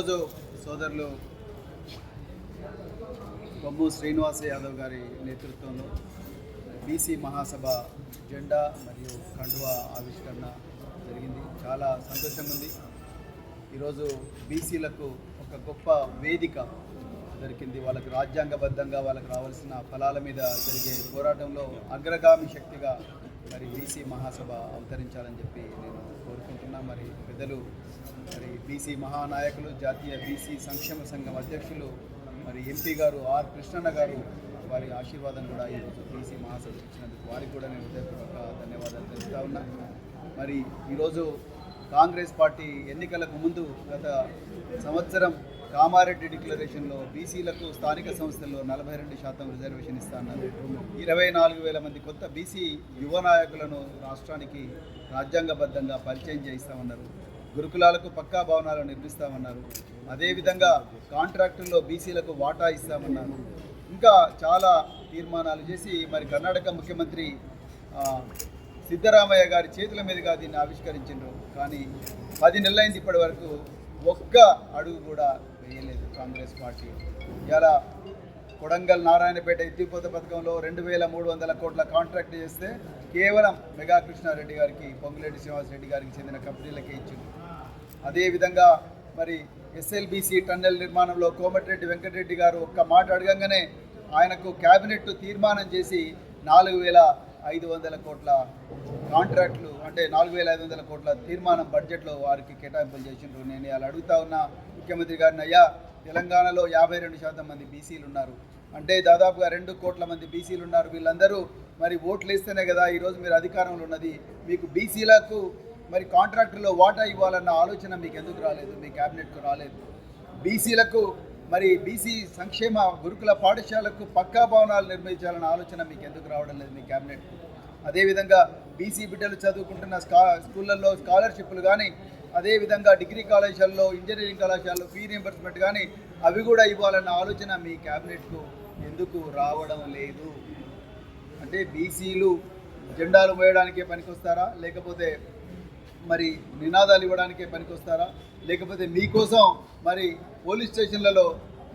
ఈరోజు సోదరులు బొమ్ము శ్రీనివాస యాదవ్ గారి నేతృత్వంలో బీసీ మహాసభ జెండా మరియు కండువా ఆవిష్కరణ జరిగింది. చాలా సంతోషం ఉంది. ఈరోజు బీసీలకు ఒక గొప్ప వేదిక దొరికింది. వాళ్ళకి రాజ్యాంగబద్ధంగా వాళ్ళకి రావాల్సిన ఫలాల మీద జరిగే పోరాటంలో అగ్రగామి శక్తిగా మరి బీసీ మహాసభ అవతరించాలని చెప్పి నేను కోరుకుంటున్నా. మరి పెద్దలు మరి బీసీ మహానాయకులు జాతీయ బీసీ సంక్షేమ సంఘం అధ్యక్షులు మరి ఎంపీ గారు ఆర్ కృష్ణన్న గారు వారి ఆశీర్వాదం కూడా ఈరోజు బీసీ మహాసభ ఇచ్చినందుకు వారికి కూడా నేను హృదయపూర్వక ధన్యవాదాలు తెలుపుతా ఉన్నా. మరి ఈరోజు కాంగ్రెస్ పార్టీ ఎన్నికలకు ముందు గత సంవత్సరం కామారెడ్డి డిక్లరేషన్లో బీసీలకు స్థానిక సంస్థల్లో నలభై రెండు శాతం రిజర్వేషన్ ఇస్తాన్నారు ఇరవై నాలుగు వేల మంది కొత్త బీసీ యువ నాయకులను రాష్ట్రానికి రాజ్యాంగబద్ధంగా పరిచయం చేయిస్తామన్నారు. గురుకులాలకు పక్కా భవనాలు నిర్మిస్తామన్నారు. అదేవిధంగా కాంట్రాక్టుల్లో బీసీలకు వాటా ఇస్తామన్నారు. ఇంకా చాలా తీర్మానాలు చేసి మరి కర్ణాటక ముఖ్యమంత్రి సిద్ధరామయ్య గారి చేతుల మీదుగా దీన్ని ఆవిష్కరించారు కానీ పది నెలలైంది ఇప్పటి వరకు ఒక్క అడుగు కూడా వేయలేదు కాంగ్రెస్ పార్టీ. ఇలా కొడంగల్ నారాయణపేట ఎత్తిపోత పథకంలో రెండు వేల మూడు వందల కోట్ల కాంట్రాక్ట్ చేస్తే కేవలం మెగా కృష్ణారెడ్డి గారికి పొంగులేటి శ్రీనివాసరెడ్డి గారికి చెందిన కంపెనీలకే ఇచ్చింది అదేవిధంగా మరి ఎస్ఎల్బిసి టన్నెల్ నిర్మాణంలో కోమటిరెడ్డి వెంకటరెడ్డి గారు ఒక్క మాట అడగంగానే ఆయనకు క్యాబినెట్ తీర్మానం చేసి నాలుగు వేల ఐదు వందల కోట్ల కాంట్రాక్ట్లు అంటే నాలుగు వేల ఐదు వందల కోట్ల తీర్మానం బడ్జెట్లో వారికి కేటాయింపులు చేసిండ్రు. నేను అలా అడుగుతా ఉన్నా ముఖ్యమంత్రి గారిని అయ్యా తెలంగాణలో యాభై రెండు శాతం మంది బీసీలు ఉన్నారు. అంటే దాదాపుగా రెండు కోట్ల మంది బీసీలు ఉన్నారు. వీళ్ళందరూ మరి ఓట్లు వేస్తేనే కదా ఈరోజు మీరు అధికారంలో ఉన్నది. మీకు బీసీలకు మరి కాంట్రాక్టులో వాటా ఇవ్వాలన్న ఆలోచన మీకు ఎందుకు రాలేదు? మీ క్యాబినెట్కు రాలేదు. బీసీలకు మరి బీసీ సంక్షేమ గురుకుల పాఠశాలకు పక్కా భవనాలు నిర్మించాలన్న ఆలోచన మీకు ఎందుకు రావడం లేదు మీ క్యాబినెట్? అదేవిధంగా బీసీ బిడ్డలు చదువుకుంటున్న స్కా స్కూళ్ళల్లో స్కాలర్షిప్లు కానీ అదేవిధంగా డిగ్రీ కళాశాలలో ఇంజనీరింగ్ కళాశాలలో ఫీ రియంబర్స్మెంట్ కానీ అవి కూడా ఇవ్వాలన్న ఆలోచన మీ క్యాబినెట్కు ఎందుకు రావడం లేదు? అంటే బీసీలు జెండాలు మోయడానికే పనికొస్తారా? లేకపోతే మరి నినాదాలు ఇవ్వడానికే పనికొస్తారా? లేకపోతే మీకోసం మరి పోలీస్ స్టేషన్లలో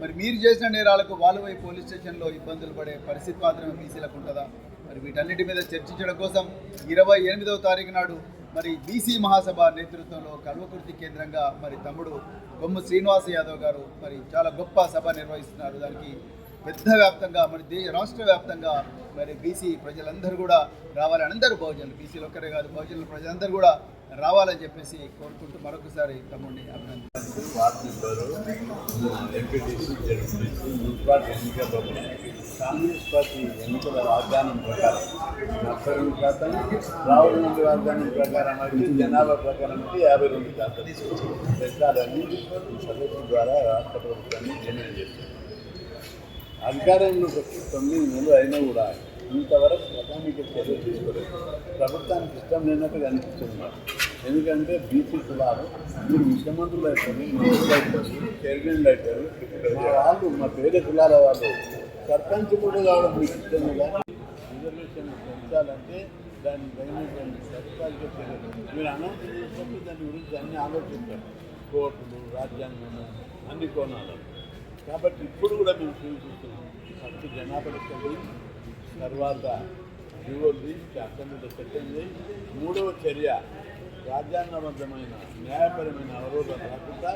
మరి మీరు చేసిన నేరాలకు వాళ్ళపై పోలీస్ స్టేషన్లో ఇబ్బందులు పడే పరిస్థితి మాత్రమే బీసీలకు ఉంటుందా? మరి వీటన్నిటి మీద చర్చించడం కోసం ఇరవై ఎనిమిదవ తారీఖు నాడు మరి బీసీ మహాసభ నేతృత్వంలో కల్వకుర్తి కేంద్రంగా మరి తమ్ముడు బొమ్మ శ్రీనివాస యాదవ్ గారు మరి చాలా గొప్ప సభ నిర్వహిస్తున్నారు. దానికి పెద్ద వ్యాప్తంగా మరి దేశ రాష్ట్ర వ్యాప్తంగా మరి బీసీ ప్రజలందరూ కూడా రావాలని అందరూ బహుజనులు. బీసీలు ఒక్కరే కాదు బహుజనులు ప్రజలందరూ కూడా రావాలని చెప్పేసి కోరుకుంటూ మరొకసారి తమ్ముడిని అభినందిస్తాను కాంగ్రెస్ పార్టీ ఎన్నికల వాగ్దానం ప్రకారం నలభై రెండు శాతం రాహుల్ గాంధీ వాగ్దానం ప్రకారం అయితే జనాభా ప్రకారం అయితే యాభై రెండు శాతం పెంచాలని సదస్సు ద్వారా రాష్ట్ర ప్రభుత్వాన్ని డిమాండ్ చేస్తుంది అధికారంలోకి వచ్చి తొమ్మిది నెలలు అయినా కూడా ఇంతవరకు ప్రధానికి చర్యలు తీసుకోలేదు. ప్రభుత్వానికి ఇష్టం లేనట్టుగా అనిపిస్తుంది. ఎందుకంటే బీసీ కులాలు మీరు ముఖ్యమంత్రులు అయిపోయి మంత్రులు అయిపోయి చైర్మన్లు మా వాళ్ళు మా పేద కులాల వాళ్ళు సర్పంచ్ కూడా కావడం మీకు ఇష్టం కదా? రిజర్వేషన్ పెంచాలంటే దాన్ని దయచేసి సర్కారిక చర్యలు మీరు అనౌన్స్ చేసినప్పుడు దాని గురించి అన్ని ఆలోచిస్తారు కోర్టులు రాజ్యాంగము అన్ని కోణాలు. కాబట్టి ఇప్పుడు కూడా మేము సూచిస్తున్నాం ఫస్ట్ జనాభా లెక్కలు తర్వాత జీవోలు అసెంబ్లీలో పెట్టింది మూడవ చర్య రాజ్యాంగబద్ధమైన న్యాయపరమైన అవరోధం రాకుండా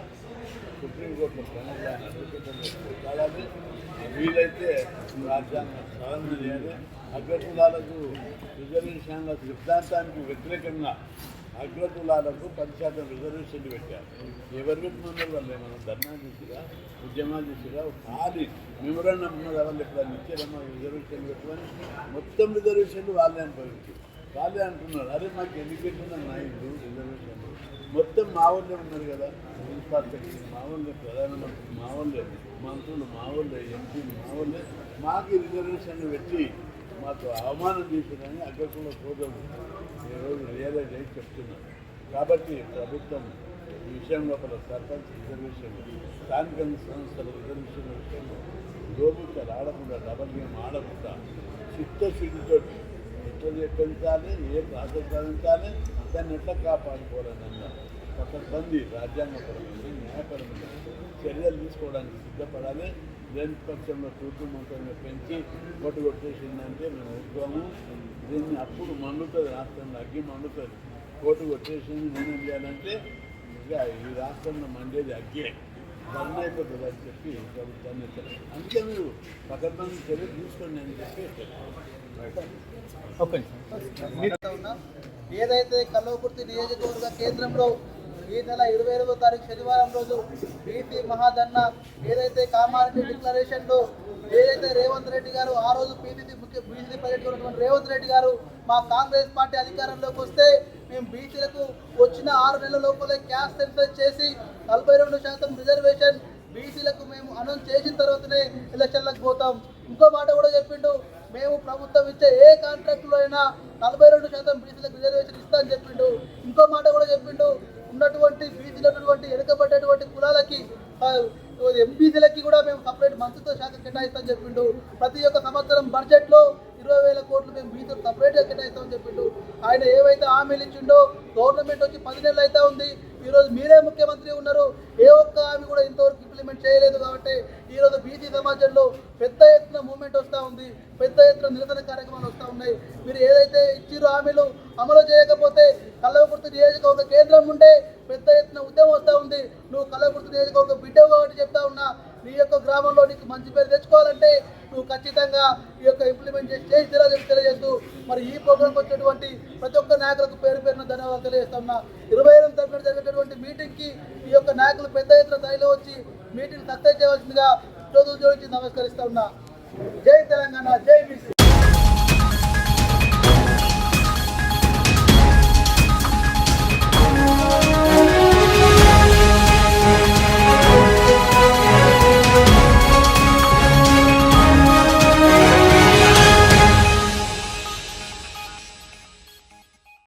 సుప్రీంకోర్టులో ప్రణాళిక పెట్టాలి వీలైతే రాజ్యాంగ సవరణ చేయాలి. అగ్రకులాలకు రిజర్వేషన్ల సిద్ధాంతానికి వ్యతిరేకంగా అగ్రకులాలకు పది శాతం రిజర్వేషన్లు పెట్టారు. ఎవరు పెట్టినందుకు వాళ్ళు మనం? ధర్నా చేసిరా? ఉద్యమాలు చేసిరా? ఖాళీ మెమోరాండం ఉన్నది వాళ్ళు ఎప్పుడైనా ఇచ్చారమ్మా రిజర్వేషన్లు పెట్టమని మొత్తం రిజర్వేషన్లు వాళ్ళే అనుభవించారు. వాళ్ళే అంటున్నారు అరే మాకు ఎడ్యుకేషన్ పెట్టినా నాయుడు రిజర్వేషన్లు మొత్తం మా వాళ్ళే ఉన్నారు కదా? మున్సిపల్ సెక్రటరీ మా వాళ్ళే ప్రధానమంత్రి మా వాళ్ళే మంత్రులు మా వాళ్ళే ఎంపీలు మా వాళ్ళే మాకు రిజర్వేషన్లు పెట్టి మాకు అవమానం చేసిందని అగ్రకుల సోదరులు ఈరోజు రియలైజ్ అయి చెప్తున్నారు. కాబట్టి ప్రభుత్వం ఈ విషయం లోపల సర్పంచ్ రిజర్వేషన్ స్థానిక సంస్థల రిజర్వేషన్ విషయంలో లోపించాలి ఆడకుండా డబల్ గేమ్ ఆడకుండా చిత్తశుద్ధితో ఎట్లా పెంచాలి ఏ ప్రాసెస్ సాధించాలి దాన్ని ఎట్లా కాపాడుకోవాలని అన్నారు. పకడ్బందీ రాజ్యాంగపరమైన న్యాయపరమైన చర్యలు తీసుకోవడానికి సిద్ధపడాలి. లేని పక్షంలో తూర్పు మొత్తంగా పెంచి కొట్టు కొట్టేసిందంటే మేము ఒప్పుకోము. దీన్ని అప్పుడు మండుతుంది రాష్ట్రంలో అగ్గి మండుతుంది. కోటు కొట్టేసింది నేనేం చేయాలంటే ఇక ఈ రాష్ట్రంలో మండేది అగ్గే. బంద్ అయిపోతుంది అని చెప్పి ప్రభుత్వాన్ని అందుకే మీరు పక్కన చర్య తీసుకోండి అని చెప్పి ఏదైతే కల్వకుర్తి నియోజకవర్గ కేంద్రంలో ఈ నెల ఇరవై ఎనిమిదో తారీఖు శనివారం రోజు బీసీ మహాధన్న ఏదైతే కామారెడ్డి డిక్లరేషన్లో ఏదైతే రేవంత్ రెడ్డి గారు ఆ రోజు పీసీసీ ముఖ్య బీసీ పర్యటనటువంటి రేవంత్ రెడ్డి గారు మా కాంగ్రెస్ పార్టీ అధికారంలోకి వస్తే మేము బీసీలకు వచ్చిన ఆరు నెలల లోపలే క్యాష్ సెన్సస్ చేసి నలభై రెండు శాతం రిజర్వేషన్ బీసీలకు మేము అనౌన్స్ చేసిన తర్వాతనే ఎలక్షన్లకు పోతాం. ఇంకో మాట కూడా చెప్పిండు మేము ప్రభుత్వం ఇచ్చే ఏ కాంట్రాక్టులో అయినా నలభై రెండు శాతం బీసీలకు రిజర్వేషన్ ఇస్తా అని చెప్పిండు. ఇంకో మాట కూడా చెప్పిండు ఉన్నటువంటి బీసీలో వెనుకబడ్డటువంటి కులాలకి ఎంపీసీలకి కూడా మేము సపరేట్ మంత్రిత్వ శాఖ కేటాయిస్తామని చెప్పిండు. ప్రతి ఒక్క సంవత్సరం బడ్జెట్లో ఇరవై వేల కోట్లు మేము బీసీలు సపరేట్గా కేటాయిస్తామని చెప్పిండు. ఆయన ఏవైతే హామీలు ఇచ్చిండో గవర్నమెంట్ వచ్చి పది నెలలు అయితే ఉంది. ఈరోజు మీరే ముఖ్యమంత్రి ఉన్నారు. ఏ ఒక్క ఆమె కూడా ఇంతవరకు ఇంప్లిమెంట్ చేయలేదు కాబట్టి ఈరోజు బీసీ సమాజంలో పెద్ద ఎత్తున మూమెంట్ వస్తూ ఉంది. పెద్ద ఎత్తున నిరసన కార్యక్రమాలు వస్తూ ఉన్నాయి. మీరు ఏదైతే ఇచ్చిరో హామీలు అమలు చేయకపోతే కల్లవకుర్తి నియోజకవర్గ కేంద్రం ఉండే పెద్ద ఎత్తున ఉద్యమం వస్తూ ఉంది. నువ్వు కల్లవకుర్తి నియోజకవర్గ బిడ్డవు కాబట్టి చెప్తా ఉన్నా. నీ యొక్క గ్రామంలో నీకు మంచి పేరు తెచ్చుకోవాలంటే నువ్వు ఖచ్చితంగా ఈ యొక్క ఇంప్లిమెంట్ చేసి చేసి తెలియజేస్తూ మరి ఈ ప్రోగ్రాంకి వచ్చినటువంటి ప్రతి ఒక్క నాయకులకు పేరు పేరున ధన్యవాదాలు తెలియజేస్తున్నా. ఇరవై ఎనిమిది తరగతి జరిగేటటువంటి మీటింగ్కి ఈ యొక్క నాయకులు పెద్ద ఎత్తున స్థాయిలో వచ్చి మీటింగ్ సక్సెస్ చేయవలసిందిగా రోజులు జోడించి నమస్కరిస్తా ఉన్నా. జై తెలంగాణ జై బీసీ.